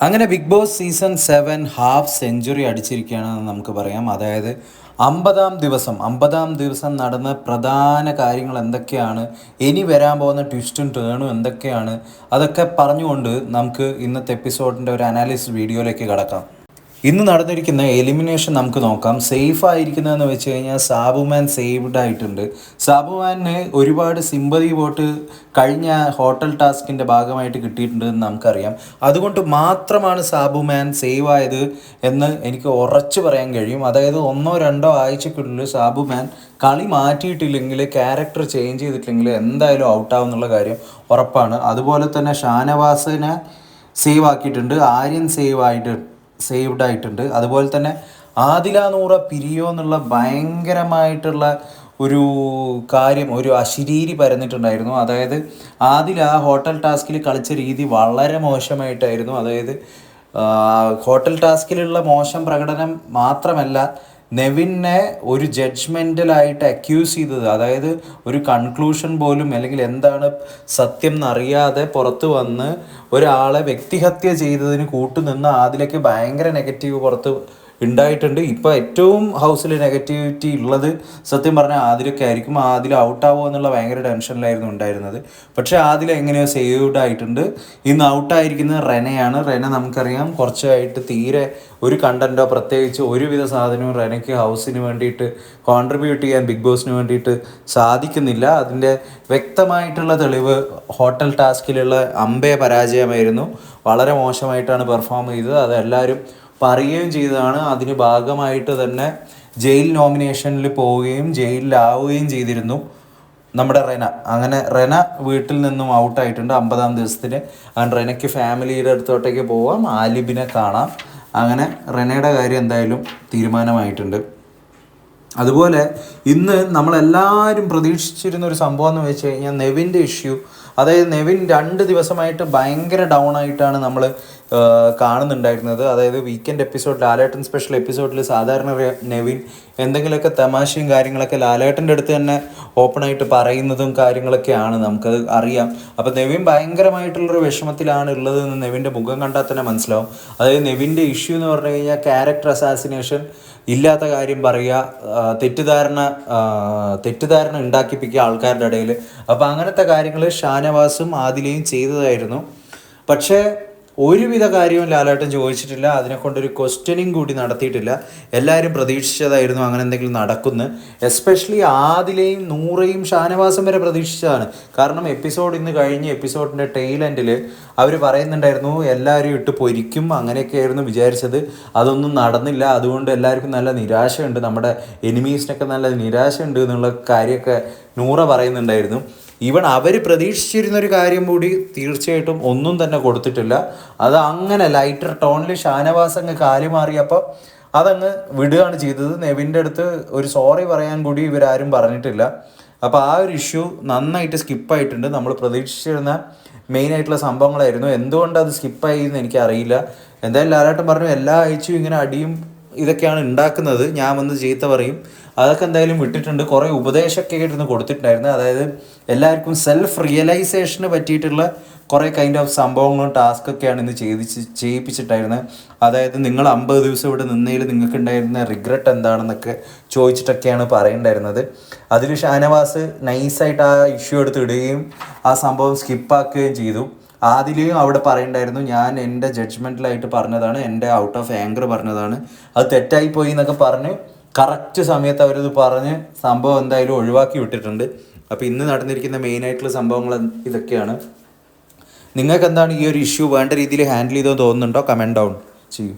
അങ്ങനെ Bigg Boss season seven half century അടിച്ചിരിക്കുകയാണെന്ന് നമുക്ക് പറയാം. അതായത് അമ്പതാം ദിവസം അമ്പതാം ദിവസം നടന്ന പ്രധാന കാര്യങ്ങൾ എന്തൊക്കെയാണ് ഇനി വരാൻ പോകുന്ന ട്വിസ്റ്റും ടേണും എന്തൊക്കെയാണ് അതൊക്കെ പറഞ്ഞുകൊണ്ട് നമുക്ക് ഇന്നത്തെ എപ്പിസോഡിന്റെ ഒരു അനാലിസിസ് വീഡിയോയിലേക്ക് കടക്കാം. ഇന്ന് നടന്നിരിക്കുന്ന എലിമിനേഷൻ നമുക്ക് നോക്കാം. സേഫ് ആയിരിക്കുന്നതെന്ന് വെച്ച് കഴിഞ്ഞാൽ സാബുമാൻ സേവ്ഡ് ആയിട്ടുണ്ട്. സാബുമാന് ഒരുപാട് സിമ്പതി വോട്ട് കഴിഞ്ഞ ഹോട്ടൽ ടാസ്കിന്റെ ഭാഗമായിട്ട് കിട്ടിയിട്ടുണ്ട് എന്ന് നമുക്കറിയാം. അതുകൊണ്ട് മാത്രമാണ് സാബുമാൻ സേവ് ആയത് എന്ന് എനിക്ക് ഉറച്ചു പറയാൻ കഴിയും. അതായത് ഒന്നോ രണ്ടോ ആഴ്ചക്കുള്ളിൽ സാബുമാൻ കളി മാറ്റിയിട്ടില്ലെങ്കിൽ ക്യാരക്ടർ ചേഞ്ച് ചെയ്തിട്ടില്ലെങ്കിൽ എന്തായാലും ഔട്ടാവും എന്നുള്ള കാര്യം ഉറപ്പാണ്. അതുപോലെ തന്നെ ഷാനവാസിനെ സേവ് ആക്കിയിട്ടുണ്ട്. ആര്യൻ സേവ് ആയിട്ട് സേവ്ഡ് ആയിട്ടുണ്ട്. അതുപോലെ തന്നെ ആദില നൂറ പിരിയോ എന്നുള്ള ഭയങ്കരമായിട്ടുള്ള ഒരു കാര്യം ഒരു അശരീരി പരന്നിട്ടുണ്ടായിരുന്നു. അതായത് ആദില ഹോട്ടൽ ടാസ്കിൽ കളിച്ച രീതി വളരെ മോശമായിട്ടായിരുന്നു. അതായത് ഹോട്ടൽ ടാസ്കിലുള്ള മോശം പ്രകടനം മാത്രമല്ല നെവിനെ ഒരു ജഡ്ജ്മെന്റലായിട്ട് അക്യൂസ് ചെയ്തത്. അതായത് ഒരു കൺക്ലൂഷൻ പോലും അല്ലെങ്കിൽ എന്താണ് സത്യം എന്നറിയാതെ പുറത്ത് വന്ന് ഒരാളെ വ്യക്തിഹത്യ ചെയ്തതിന് കൂട്ടുനിന്ന് അതിലേക്ക് ഭയങ്കര നെഗറ്റീവ് പുറത്ത് ഉണ്ടായിട്ടുണ്ട്. ഇപ്പോൾ ഏറ്റവും ഹൗസിൽ നെഗറ്റിവിറ്റി ഉള്ളത് സത്യം പറഞ്ഞാൽ ആദിലൊക്കെ ആയിരിക്കും. ആദിൽ ഔട്ടാവുമോ എന്നുള്ള ഭയങ്കര ടെൻഷനിലായിരുന്നു ഉണ്ടായിരുന്നത്. പക്ഷേ ആദിൽ എങ്ങനെയോ സേവ്ഡ് ആയിട്ടുണ്ട്. ഇന്ന് ഔട്ടായിരിക്കുന്നത് റെനയാണ്. റെന നമുക്കറിയാം കുറച്ചായിട്ട് തീരെ ഒരു കണ്ടന്റോ പ്രത്യേകിച്ച് ഒരുവിധ സാധനവും റെനയ്ക്ക് ഹൗസിന് വേണ്ടിയിട്ട് കോൺട്രിബ്യൂട്ട് ചെയ്യാൻ ബിഗ് ബോസിന് വേണ്ടിയിട്ട് സാധിക്കുന്നില്ല. അതിന്റെ വ്യക്തമായിട്ടുള്ള തെളിവ് ഹോട്ടൽ ടാസ്കിലുള്ള അമ്പേ പരാജയമായിരുന്നു. വളരെ മോശമായിട്ടാണ് പെർഫോം ചെയ്തത്. അതെല്ലാവരും പറയുകയും ചെയ്തതാണ്. അതിന് ഭാഗമായിട്ട് തന്നെ ജയിൽ നോമിനേഷനിൽ പോവുകയും ജയിലിലാവുകയും ചെയ്തിരുന്നു നമ്മുടെ റെന. അങ്ങനെ റെന വീട്ടിൽ നിന്നും ഔട്ടായിട്ടുണ്ട് അമ്പതാം ദിവസത്തിന്. അങ്ങനെ റെനയ്ക്ക് ഫാമിലിയുടെ അടുത്തോട്ടേക്ക് പോവാം. ആലിബിനെ കാണാം. അങ്ങനെ റെനയുടെ കാര്യം എന്തായാലും തീരുമാനമായിട്ടുണ്ട്. അതുപോലെ ഇന്ന് നമ്മളെല്ലാവരും പ്രതീക്ഷിച്ചിരുന്ന ഒരു സംഭവം എന്ന് വെച്ച് കഴിഞ്ഞാൽ നെവിന്റെ ഇഷ്യൂ. അതായത് നെവിൻ രണ്ട് ദിവസമായിട്ട് ഭയങ്കര ഡൗൺ ആയിട്ടാണ് നമ്മൾ കാണുന്നുണ്ടായിരുന്നത്. അതായത് വീക്കെൻഡ് എപ്പിസോഡ് ലാലേട്ടൻ സ്പെഷ്യൽ എപ്പിസോഡിൽ സാധാരണ നെവിൻ എന്തെങ്കിലുമൊക്കെ തമാശയും കാര്യങ്ങളൊക്കെ ലാലേട്ടന്റെ അടുത്ത് തന്നെ ഓപ്പണായിട്ട് പറയുന്നതും കാര്യങ്ങളൊക്കെയാണ് നമുക്കത് അറിയാം. അപ്പോൾ നെവിൻ ഭയങ്കരമായിട്ടുള്ളൊരു വിഷമത്തിലാണ് ഉള്ളതെന്ന് നെവിന്റെ മുഖം കണ്ടാൽ തന്നെ മനസ്സിലാവും. അതായത് നെവിന്റെ ഇഷ്യൂ എന്ന് പറഞ്ഞു കഴിഞ്ഞാൽ ക്യാരക്ടർ അസാസിനേഷൻ ഇല്ലാത്ത കാര്യം പറയുക തെറ്റിദ്ധാരണ തെറ്റിദ്ധാരണ ഉണ്ടാക്കിപ്പിക്കുക ആൾക്കാരുടെ ഇടയിൽ. അപ്പോൾ അങ്ങനത്തെ കാര്യങ്ങൾ ഷാനവാസും ആദിലയും ചെയ്തതായിരുന്നു. പക്ഷേ ഒരുവിധ കാര്യവും ലാലേട്ടൻ ചോദിച്ചിട്ടില്ല. അതിനെക്കൊണ്ടൊരു ക്വസ്റ്റ്യനിങ് കൂടി നടത്തിയിട്ടില്ല. എല്ലാവരും പ്രതീക്ഷിച്ചതായിരുന്നു അങ്ങനെ എന്തെങ്കിലും നടക്കുന്നു. എസ്പെഷ്യലി ആദിലെയും നൂറയും ഷാനവാസം വരെ പ്രതീക്ഷിച്ചതാണ്. കാരണം എപ്പിസോഡ് ഇന്ന് കഴിഞ്ഞ് എപ്പിസോഡിന്റെ ടെയിൽ എൻഡിൽ അവർ പറയുന്നുണ്ടായിരുന്നു എല്ലാവരും ഇട്ട് പൊരിക്കും അങ്ങനെയൊക്കെയായിരുന്നു വിചാരിച്ചത്. അതൊന്നും നടന്നില്ല. അതുകൊണ്ട് എല്ലാവർക്കും നല്ല നിരാശയുണ്ട്. നമ്മുടെ എനിമീസിനൊക്കെ നല്ല നിരാശയുണ്ട് എന്നുള്ള കാര്യമൊക്കെ നൂറ പറയുന്നുണ്ടായിരുന്നു. ഈവൺ അവർ പ്രതീക്ഷിച്ചിരുന്ന ഒരു കാര്യം കൂടി തീർച്ചയായിട്ടും ഒന്നും തന്നെ കൊടുത്തിട്ടില്ല. അത് അങ്ങനെ ലൈറ്റർ ടോണിൽ ഷാനവാസ് അങ്ങ് കാലി മാറിയപ്പോൾ അതങ്ങ് വിടുകയാണ് ചെയ്തത്. നെവിന്റെ അടുത്ത് ഒരു സോറി പറയാൻ കൂടി ഇവരാരും പറഞ്ഞിട്ടില്ല. അപ്പോൾ ആ ഒരു ഇഷ്യൂ നന്നായിട്ട് സ്കിപ്പായിട്ടുണ്ട് നമ്മൾ പ്രതീക്ഷിച്ചിരുന്ന മെയിൻ ആയിട്ടുള്ള സംഭവങ്ങളായിരുന്നു. എന്തുകൊണ്ട് അത് സ്കിപ്പായി എന്ന് എനിക്കറിയില്ല. എന്തായാലും ലാലാട്ടം പറഞ്ഞു എല്ലാ ആഴ്ചയും ഇങ്ങനെ അടിയും ഇതൊക്കെയാണ് ഉണ്ടാക്കുന്നത്. ഞാൻ വന്ന് ചീത്ത പറയും. അതൊക്കെ എന്തായാലും വിട്ടിട്ടുണ്ട്. കുറേ ഉപദേശമൊക്കെ ഇരുന്ന് കൊടുത്തിട്ടുണ്ടായിരുന്നു. അതായത് എല്ലാവർക്കും സെൽഫ് റിയലൈസേഷന് പറ്റിയിട്ടുള്ള കുറേ കൈൻഡ് ഓഫ് സംഭവങ്ങളും ടാസ്കൊക്കെയാണ് ഇന്ന് ചെയ്തിച്ച് ചെയ്യിപ്പിച്ചിട്ടായിരുന്നത് അതായത് നിങ്ങൾ അമ്പത് ദിവസം ഇവിടെ നിന്നതിൽ നിങ്ങൾക്ക് ഉണ്ടായിരുന്ന റിഗ്രറ്റ് എന്താണെന്നൊക്കെ ചോദിച്ചിട്ടൊക്കെയാണ് പറയേണ്ടായിരുന്നത്. അതിൽ ഷാനവാസ് നൈസായിട്ട് ആ ഇഷ്യൂ എടുത്ത് ഇടുകയും ആ സംഭവം സ്കിപ്പാക്കുകയും ചെയ്തു. ആദ്യം അവിടെ പറയണ്ടായിരുന്നു ഞാൻ എന്റെ ജഡ്ജ്മെന്റിലായിട്ട് പറഞ്ഞതാണ് എന്റെ ഔട്ട് ഓഫ് ആങ്കർ പറഞ്ഞതാണ്. അത് തെറ്റായി പോയി എന്നൊക്കെ പറഞ്ഞ് കറക്റ്റ് സമയത്ത് അവരത് പറഞ്ഞ് സംഭവം എന്തായാലും ഒഴിവാക്കി വിട്ടിട്ടുണ്ട്. അപ്പോൾ ഇന്ന് നടന്നിരിക്കുന്ന മെയിനായിട്ടുള്ള സംഭവങ്ങൾ ഇതൊക്കെയാണ്. നിങ്ങൾക്ക് എന്താണ് ഈ ഒരു ഇഷ്യൂ വേണ്ട രീതിയിൽ ഹാൻഡിൽ ചെയ്തോ തോന്നുന്നുണ്ടോ? കമന്റ് ഡൗൺ ചെയ്യൂ.